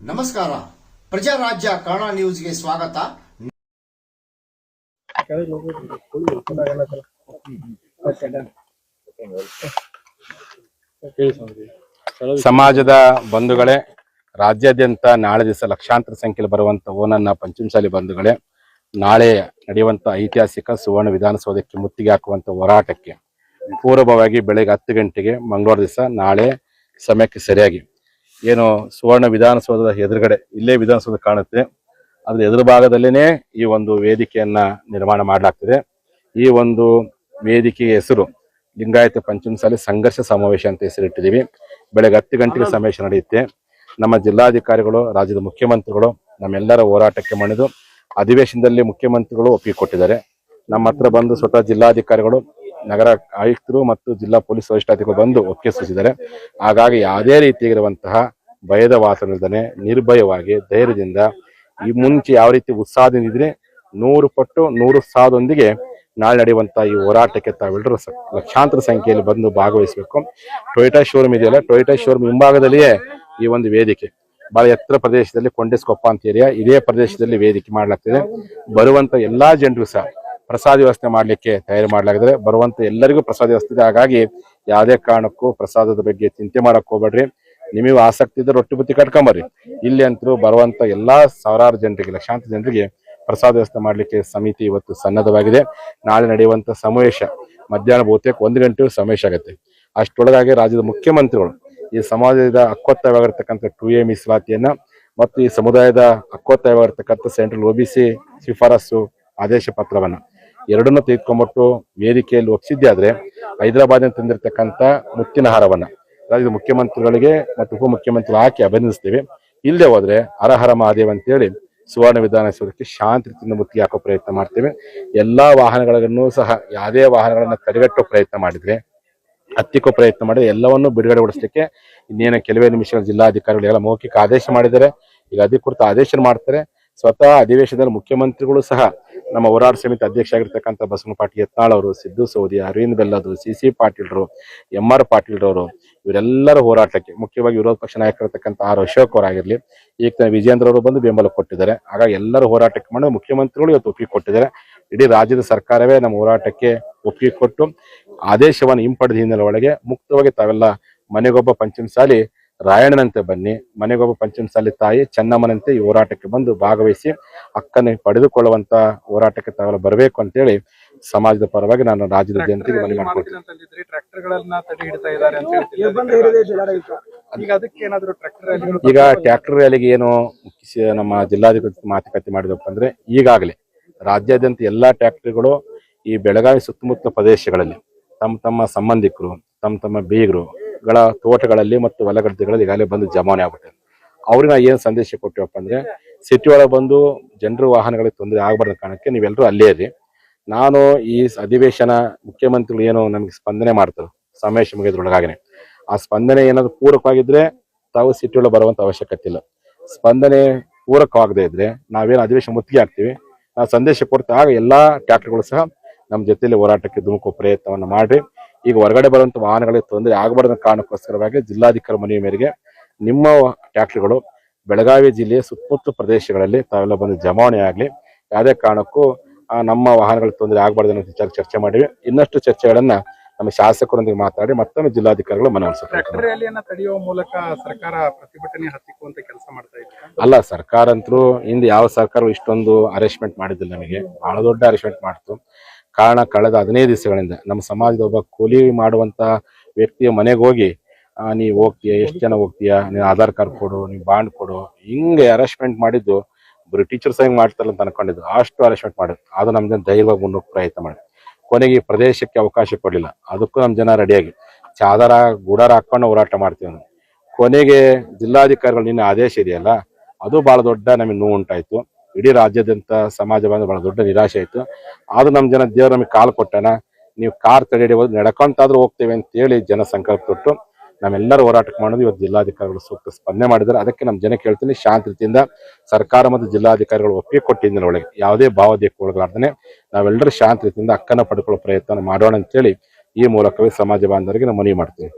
ನಮಸ್ಕಾರ. ಪ್ರಜಾರಾಜ್ಯ ಕನ್ನಡ ನ್ಯೂಸ್ಗೆ ಸ್ವಾಗತ. ಸಮಾಜದ ಬಂಧುಗಳೇ, ರಾಜ್ಯಾದ್ಯಂತ ನಾಳೆ ದಿವಸ ಲಕ್ಷಾಂತರ ಸಂಖ್ಯೆಯಲ್ಲಿ ಬರುವಂತ ಓನನ್ನ ಪಂಚಮಸಾಲಿ ಬಂಧುಗಳೇ, ನಾಳೆ ನಡೆಯುವಂತ ಐತಿಹಾಸಿಕ ಸುವರ್ಣ ವಿಧಾನಸೌಧಕ್ಕೆ ಮುತ್ತಿಗೆ ಹಾಕುವಂತ ಹೋರಾಟಕ್ಕೆ ಪೂರ್ವಭಾವಾಗಿ ಬೆಳಗ್ಗೆ ಹತ್ತು ಗಂಟೆಗೆ ಮಂಗಳವಾರ ದಿವಸ ನಾಳೆ ಸಮಯಕ್ಕೆ ಸರಿಯಾಗಿ ಏನು ಸುವರ್ಣ ವಿಧಾನಸೌಧದ ಎದುರುಗಡೆ ಇಲ್ಲೇ ವಿಧಾನಸೌಧ ಕಾಣುತ್ತೆ ಅದ್ರ ಎದುರು ಭಾಗದಲ್ಲೇನೆ ಈ ಒಂದು ವೇದಿಕೆಯನ್ನ ನಿರ್ಮಾಣ ಮಾಡಲಾಗ್ತದೆ. ಈ ಒಂದು ವೇದಿಕೆಯ ಹೆಸರು ಲಿಂಗಾಯತ ಪಂಚಮಸಾಲಿ ಸಂಘರ್ಷ ಸಮಾವೇಶ ಅಂತ ಹೆಸರಿಟ್ಟಿದ್ದೀವಿ. ಬೆಳಗ್ಗೆ ಹತ್ತು ಗಂಟೆಗೆ ಸಮಾವೇಶ ನಡೆಯುತ್ತೆ. ನಮ್ಮ ಜಿಲ್ಲಾಧಿಕಾರಿಗಳು ರಾಜ್ಯದ ಮುಖ್ಯಮಂತ್ರಿಗಳು ನಮ್ಮೆಲ್ಲರ ಹೋರಾಟಕ್ಕೆ ಮಣಿದು ಅಧಿವೇಶನದಲ್ಲಿ ಮುಖ್ಯಮಂತ್ರಿಗಳು ಒಪ್ಪಿಗೆ ಕೊಟ್ಟಿದ್ದಾರೆ. ನಮ್ಮ ಹತ್ರ ಬಂದು ಸ್ವತಃ ಜಿಲ್ಲಾಧಿಕಾರಿಗಳು ನಗರ ಆಯುಕ್ತರು ಮತ್ತು ಜಿಲ್ಲಾ ಪೊಲೀಸ್ ವರಿಷ್ಠಾಧಿಕಾರಿ ಬಂದು ಒಪ್ಪಿಗೆ ಸೂಚಿಸಿದ್ದಾರೆ ಹಾಗಾಗಿ ಯಾವುದೇ ರೀತಿಯಾಗಿರುವಂತಹ ಭಯದ ವಾತಾವರಣದಲ್ಲೇ ನಿರ್ಭಯವಾಗಿ, ಧೈರ್ಯದಿಂದ ಈ ಮುಂಚೆ ಯಾವ ರೀತಿ ಉತ್ಸಾಹದಿಂದ ಇದ್ರೆ ನೂರು ಪಟ್ಟು ನೂರು ಸಾವಿರದೊಂದಿಗೆ ನಾಳೆ ನಡೆಯುವಂತ ಈ ಹೋರಾಟಕ್ಕೆ ತಾವೆಲ್ಲರೂ ಲಕ್ಷಾಂತರ ಸಂಖ್ಯೆಯಲ್ಲಿ ಬಂದು ಭಾಗವಹಿಸಬೇಕು. ಟೊಯೋಟಾ ಶೋರೂಮ್ ಇದೆಯಲ್ಲ, ಟೊಯೋಟಾ ಶೋರೂಮ್ ಹಿಂಭಾಗದಲ್ಲಿಯೇ ಈ ಒಂದು ವೇದಿಕೆ. ಬಹಳ ಎತ್ತರ ಪ್ರದೇಶದಲ್ಲಿ ಕೊಂಡೆಸ್ಕೊಪ್ಪ ಅಂತ ಏರಿಯಾ ಇದೇ ಪ್ರದೇಶದಲ್ಲಿ ವೇದಿಕೆ ಮಾಡಲಾಗ್ತಿದೆ. ಬರುವಂತ ಎಲ್ಲಾ ಜನರು ಸಹ ಪ್ರಸಾದ ವ್ಯವಸ್ಥೆ ಮಾಡಲಿಕ್ಕೆ ತಯಾರಿ ಮಾಡಲಾಗಿದೆ ಬರುವಂತ ಎಲ್ಲರಿಗೂ ಪ್ರಸಾದ ವ್ಯವಸ್ಥೆ ಇದೆ. ಹಾಗಾಗಿ ಯಾವುದೇ ಕಾರಣಕ್ಕೂ ಪ್ರಸಾದದ ಬಗ್ಗೆ ಚಿಂತೆ ಮಾಡಕ್ ಹೋಗ್ಬೇಡ್ರಿ. ನಿಮಗೆ ಆಸಕ್ತಿ ಇದ್ರೆ ರೊಟ್ಟಿ ಬುತ್ತಿ ಕಟ್ಕೊಂಬರ್ರಿ. ಇಲ್ಲಿ ಅಂತರೂ ಬರುವಂತ ಎಲ್ಲಾ ಸಾವಿರಾರು ಜನರಿಗೆ, ಲಕ್ಷಾಂತರ ಜನರಿಗೆ ಪ್ರಸಾದ ವ್ಯವಸ್ಥೆ ಮಾಡಲಿಕ್ಕೆ ಸಮಿತಿ ಇವತ್ತು ಸನ್ನದ್ಧವಾಗಿದೆ. ನಾಳೆ ನಡೆಯುವಂತ ಸಮಾವೇಶ ಮಧ್ಯಾಹ್ನ ಬಹುತೇಕ ಒಂದು ಗಂಟೆ ಸಮಾವೇಶ ಆಗುತ್ತೆ. ಅಷ್ಟೊಳಗಾಗಿ ರಾಜ್ಯದ ಮುಖ್ಯಮಂತ್ರಿಗಳು ಈ ಸಮಾಜದ ಹಕ್ಕೊತ್ತಾಯವಾಗಿರ್ತಕ್ಕಂಥ ಟು ಎ ಮೀಸಲಾತಿಯನ್ನ ಮತ್ತು ಈ ಸಮುದಾಯದ ಅಕ್ಕೊತ್ತಾಯವಾಗಿರ್ತಕ್ಕಂಥ ಸೆಂಟ್ರಲ್ ಒಬಿಸಿ ಶಿಫಾರಸು ಆದೇಶ ಪತ್ರವನ್ನ ಎರಡನ್ನೂ ತೆಗೆದುಕೊಂಡ್ಬಿಟ್ಟು ವೇದಿಕೆಯಲ್ಲಿ ಒಪ್ಪಿಸಿದ್ದೆ ಆದ್ರೆ ಹೈದರಾಬಾದ್ ತಂದಿರತಕ್ಕಂಥ ಮುತ್ತಿನ ಹಾರವನ್ನ ರಾಜ್ಯದ ಮುಖ್ಯಮಂತ್ರಿಗಳಿಗೆ ಮತ್ತು ಉಪಮುಖ್ಯಮಂತ್ರಿಗಳು ಹಾಕಿ ಅಭಿನಂದಿಸ್ತೇವೆ. ಇಲ್ಲದೆ ಹೋದ್ರೆ ಹರಹರ ಮಹಾದೇವ್ ಅಂತೇಳಿ ಸುವರ್ಣ ವಿಧಾನಸೌಧಕ್ಕೆ ಶಾಂತಿ ರೀತಿಯಿಂದ ಮುತ್ತಿಗೆ ಹಾಕೋ ಪ್ರಯತ್ನ ಮಾಡ್ತೇವೆ. ಎಲ್ಲಾ ವಾಹನಗಳನ್ನು ಸಹ ಯಾವುದೇ ವಾಹನಗಳನ್ನ ತಡೆಗಟ್ಟೋ ಪ್ರಯತ್ನ ಮಾಡಿದ್ರೆ, ಹತ್ತಿಕ್ಕೋ ಪ್ರಯತ್ನ ಮಾಡಿದ್ರೆ ಎಲ್ಲವನ್ನು ಬಿಡುಗಡೆಗೊಳಿಸಲಿಕ್ಕೆ ಇನ್ನೇನು ಕೆಲವೇ ನಿಮಿಷಗಳ ಜಿಲ್ಲಾಧಿಕಾರಿಗಳು ಎಲ್ಲ ಮೌಖಿಕ ಆದೇಶ ಮಾಡಿದ್ದಾರೆ. ಈಗ ಅಧಿಕೃತ ಆದೇಶ ಮಾಡ್ತಾರೆ. ಸ್ವತಃ ಅಧಿವೇಶನದಲ್ಲಿ ಮುಖ್ಯಮಂತ್ರಿಗಳು ಸಹ ನಮ್ಮ ಹೋರಾಟ ಸಮಿತಿ ಅಧ್ಯಕ್ಷ ಆಗಿರ್ತಕ್ಕಂಥ ಬಸವನ ಪಾಟೀಲ್ ಯತ್ನಾಳ್ ಅವರು, ಸಿದ್ದು ಸೌದಿ, ಅರವಿಂದ್ ಬೆಲ್ಲದು, ಸಿ ಸಿ ಪಾಟೀಲ್ರು, ಎಂ ಆರ್ ಪಾಟೀಲ್ರವರು ಇವರೆಲ್ಲರ ಹೋರಾಟಕ್ಕೆ ಮುಖ್ಯವಾಗಿ ವಿರೋಧ ಪಕ್ಷ ನಾಯಕರಿರ್ತಕ್ಕಂಥ ಆರ್ ಅಶೋಕ್ ಅವರಾಗಿರ್ಲಿ ಈಗ ವಿಜೇಂದ್ರ ಅವರು ಬಂದು ಬೆಂಬಲ ಕೊಟ್ಟಿದ್ದಾರೆ. ಹಾಗಾಗಿ ಎಲ್ಲರೂ ಹೋರಾಟಕ್ಕೆ ಮಾಡಿ ಮುಖ್ಯಮಂತ್ರಿಗಳು ಇವತ್ತು ಒಪ್ಪಿಗೆ ಕೊಟ್ಟಿದ್ದಾರೆ. ಇಡೀ ರಾಜ್ಯದ ಸರ್ಕಾರವೇ ನಮ್ಮ ಹೋರಾಟಕ್ಕೆ ಒಪ್ಪಿಗೆ ಕೊಟ್ಟು, ಆದೇಶವನ್ನು ಹಿಂಪಡೆದ ಹಿನ್ನೆಲೆ ಒಳಗೆ ಮುಕ್ತವಾಗಿ ತಾವೆಲ್ಲ ಮನೆಗೊಬ್ಬ ಪಂಚಮಸಾಲಿ ರಾಯಣ್ಣನಂತೆ ಬನ್ನಿ ಮನೆಗೊಬ್ಬ ಪಂಚಮಸಾಲಿ ತಾಯಿ ಚೆನ್ನಮ್ಮನಂತೆ ಈ ಹೋರಾಟಕ್ಕೆ ಬಂದು ಭಾಗವಹಿಸಿ ಹಕ್ಕನ್ನು ಪಡೆದುಕೊಳ್ಳುವಂತ ಹೋರಾಟಕ್ಕೆ ತಾವೆಲ್ಲ ಬರಬೇಕು ಅಂತೇಳಿ ಸಮಾಜದ ಪರವಾಗಿ ನಾನು ರಾಜ್ಯದ ಜನತೆಗೆ ಮನವಿ ಮಾಡ್ಕೊಳ್ತೀನಿ. ಅಂತಂದಿದ್ರಿ ಟ್ರ್ಯಾಕ್ಟರ್ ಗಳನ್ನ ತಡೆ ಹಿಡಿತಾ ಇದ್ದಾರೆ ಅಂತ ಹೇಳ್ತಿದ್ದಾರೆ. ಈಗ ಅದಕ್ಕೆ ಏನಾದ್ರು ಟ್ರ್ಯಾಕ್ಟರ್ ಈಗ ಟ್ರ್ಯಾಕ್ಟರ್ ರ್ಯಾಲಿಗೆ ಏನು ನಮ್ಮ ಜಿಲ್ಲಾಧಿಕಾರಿ ಮಾತುಕತೆ ಮಾಡಿದಪ್ಪ ಅಂದ್ರೆ ಈಗಾಗಲೇ ರಾಜ್ಯಾದ್ಯಂತ ಎಲ್ಲಾ ಟ್ರ್ಯಾಕ್ಟರ್ಗಳು ಈ ಬೆಳಗಾವಿ ಸುತ್ತಮುತ್ತ ಪ್ರದೇಶಗಳಲ್ಲಿ ತಮ್ಮ ತಮ್ಮ ಸಂಬಂಧಿಕರು ತಮ್ಮ ತಮ್ಮ ಬೀಗರುಗಳ ತೋಟಗಳಲ್ಲಿ ಮತ್ತು ಹೊಲಗದ್ದೆಗಳಲ್ಲಿ ಈಗಾಗಲೇ ಬಂದು ಜಮಾವಣೆ ಆಗ್ಬಿಟ್ಟೆ ಅವ್ರಿಗೆ ನಾವು ಏನು ಸಂದೇಶ ಕೊಟ್ಟಿವಪ್ಪ ಅಂದ್ರೆ ಸಿಟಿ ಒಳಗೆ ಬಂದು ಜನರು ವಾಹನಗಳಿಗೆ ತೊಂದರೆ ಆಗಬಾರ್ದು ಕಾರಣಕ್ಕೆ ನೀವೆಲ್ಲರೂ ಅಲ್ಲೇ ಇರಿ. ನಾನು ಈ ಅಧಿವೇಶನ ಮುಖ್ಯಮಂತ್ರಿಗಳು ಏನು ನಮಗೆ ಸ್ಪಂದನೆ ಮಾಡ್ತಾರೆ ಸಮೇಶ ಮುಗಿದ್ರೊಳಗಾಗನೆ ಆ ಸ್ಪಂದನೆ ಏನಾದ್ರು ಪೂರಕವಾಗಿದ್ರೆ ತಾವು ಸಿಟಿ ಒಳಗೆ ಬರುವಂತ ಅವಶ್ಯಕತೆ ಇಲ್ಲ. ಸ್ಪಂದನೆ ಪೂರಕವಾಗದೇ ಇದ್ರೆ ನಾವೇನು ಅಧಿವೇಶನ ಮುತ್ತಿಗೆ ಹಾಕ್ತಿವಿ. ನಾವು ಸಂದೇಶ ಕೊಡ್ತಾ ಆಗ ಎಲ್ಲಾ ಟ್ಯಾಕ್ಟರ್ಗಳು ಸಹ ನಮ್ಮ ಜೊತೆಯಲ್ಲಿ ಹೋರಾಟಕ್ಕೆ ಧುಮುಕುವ ಪ್ರಯತ್ನವನ್ನು ಮಾಡ್ರಿ. ಈಗ ಹೊರಗಡೆ ಬರುವಂತ ವಾಹನಗಳಿಗೆ ತೊಂದರೆ ಆಗಬಾರದ ಕಾರಣಕ್ಕೋಸ್ಕರವಾಗಿ ಜಿಲ್ಲಾಧಿಕಾರಿ ಮನವಿ ಮೇರೆಗೆ ನಿಮ್ಮ ಟ್ಯಾಕ್ಟ್ರಿಗಳು ಬೆಳಗಾವಿ ಜಿಲ್ಲೆಯ ಸುತ್ತಮುತ್ತ ಪ್ರದೇಶಗಳಲ್ಲಿ ತಾವೆಲ್ಲ ಬಂದು ಜಮಾವಣೆ ಆಗಲಿ. ಯಾವುದೇ ಕಾರಣಕ್ಕೂ ನಮ್ಮ ವಾಹನಗಳಿಗೆ ತೊಂದರೆ ಆಗಬಾರ್ದು ಅನ್ನೋ ವಿಚಾರ ಚರ್ಚೆ ಮಾಡಿವಿ ಇನ್ನಷ್ಟು ಚರ್ಚೆಗಳನ್ನ ನಮ್ಮ ಶಾಸಕರೊಂದಿಗೆ ಮಾತಾಡಿ ಮತ್ತೊಮ್ಮೆ ಜಿಲ್ಲಾಧಿಕಾರಿಗಳು ತಡೆಯುವ ಮೂಲಕ ಸರ್ಕಾರ ಪ್ರತಿಭಟನೆ ಹತ್ತಿಕ್ಕುವಂತ ಕೆಲಸ ಮಾಡ್ತಾ ಇದೆ ಅಲ್ಲ ಸರ್ಕಾರ ಅಂತೂ ಹಿಂದೆ ಯಾವ ಸರ್ಕಾರ ಇಷ್ಟೊಂದು ಅರೇಂಜ್ಮೆಂಟ್ ಮಾಡಿದ್ದಿಲ್ಲ ನಮಗೆ. ಬಹಳ ದೊಡ್ಡ ಅರೇಂಜ್ಮೆಂಟ್ ಮಾಡ್ತು ಕಾರಣ ಕಳೆದ ಹದಿನೈದು ದಿವಸಗಳಿಂದ ನಮ್ಮ ಸಮಾಜದ ಒಬ್ಬ ಕೂಲಿ ಮಾಡುವಂತ ವ್ಯಕ್ತಿಯ ಮನೆಗೆ ಹೋಗಿ ನೀವು ಹೋಗ್ತೀಯ, ಎಷ್ಟು ಜನ ಹೋಗ್ತೀಯ ನೀವು ಆಧಾರ್ ಕಾರ್ಡ್ ಕೊಡು ನೀವು ಬಾಂಡ್ ಕೊಡು, ಹಿಂಗೆ ಅರೆಸ್ಟ್ಮೆಂಟ್ ಮಾಡಿದ್ದು, ಬರೀ ಟೀಚರ್ಸ್ ಹೆಂಗೆ ಮಾಡ್ತಾರಲ್ಲ ಅಂತ ಅನ್ಕೊಂಡಿದ್ದು, ಅಷ್ಟು ಅರೆಸ್ಟ್ಮೆಂಟ್ ಮಾಡಿದ್ರು. ಅದು ನಮ್ಮ ಜನ ಧೈರ್ಯವಾಗಿ ಮುನ್ನೋಕ್ ಪ್ರಯತ್ನ ಮಾಡಿ ಕೊನೆಗೆ ಈ ಪ್ರದೇಶಕ್ಕೆ ಅವಕಾಶ ಕೊಡಲಿಲ್ಲ. ಅದಕ್ಕೂ ನಮ್ಮ ಜನ ರೆಡಿಯಾಗಿ ಚಾದರ, ಗುಡಾರ ಹಾಕೊಂಡು ಹೋರಾಟ ಮಾಡ್ತೀವಿ ನಾವು. ಕೊನೆಗೆ ಜಿಲ್ಲಾಧಿಕಾರಿಗಳು ನಿನ್ನೆ ಆದೇಶ ಇದೆಯಲ್ಲ, ಅದು ಬಹಳ ದೊಡ್ಡ ನಮಗೆ ನೋವು ಉಂಟಾಯ್ತು. ಇಡೀ ರಾಜ್ಯಾದ್ಯಂತ ಸಮಾಜ ಬಂದ್ರೆ ಬಹಳ ದೊಡ್ಡ ನಿರಾಶೆ ಆಯ್ತು. ಆದ್ರೂ ನಮ್ಮ ಜನ ದೇವ್ರ ನಮಗೆ ಕಾಲ್ ಕೊಟ್ಟಣ ನೀವು ಕಾರ್ ತಡೆ ಹಿಡಿಯೋದು ನಡ್ಕೊಂತಾದ್ರೂ ಹೋಗ್ತೇವೆ ಅಂತೇಳಿ ಜನ ಸಂಕಲ್ಪ ತೊಟ್ಟು ನಾವೆಲ್ಲರೂ ಹೋರಾಟಕ್ಕೆ ಮಾಡೋದು ಇವತ್ತು ಜಿಲ್ಲಾಧಿಕಾರಿಗಳು ಸೂಕ್ತ ಸ್ಪಂದನೆ ಮಾಡಿದ್ರೆ ಅದಕ್ಕೆ ನಮ್ಮ ಜನ ಹೇಳ್ತೀನಿ ಶಾಂತ ರೀತಿಯಿಂದ ಸರ್ಕಾರ ಮತ್ತು ಜಿಲ್ಲಾಧಿಕಾರಿಗಳು ಒಪ್ಪಿಗೆ ಕೊಟ್ಟಿದ್ದ ಒಳಗೆ ಯಾವುದೇ ಭಾವೋದ್ಯಕ್ಕೆ ಒಳಗಾರ್ದನೆ ನಾವೆಲ್ಲರೂ ಶಾಂತ ರೀತಿಯಿಂದ ಅಕ್ಕನ ಪಡ್ಕೊಳ್ಳೋ ಪ್ರಯತ್ನ ಮಾಡೋಣ ಅಂತೇಳಿ ಈ ಮೂಲಕವೇ ಸಮಾಜ ಬಾಂಧವರಿಗೆ ನಾವು ಮನವಿ ಮಾಡ್ತೀವಿ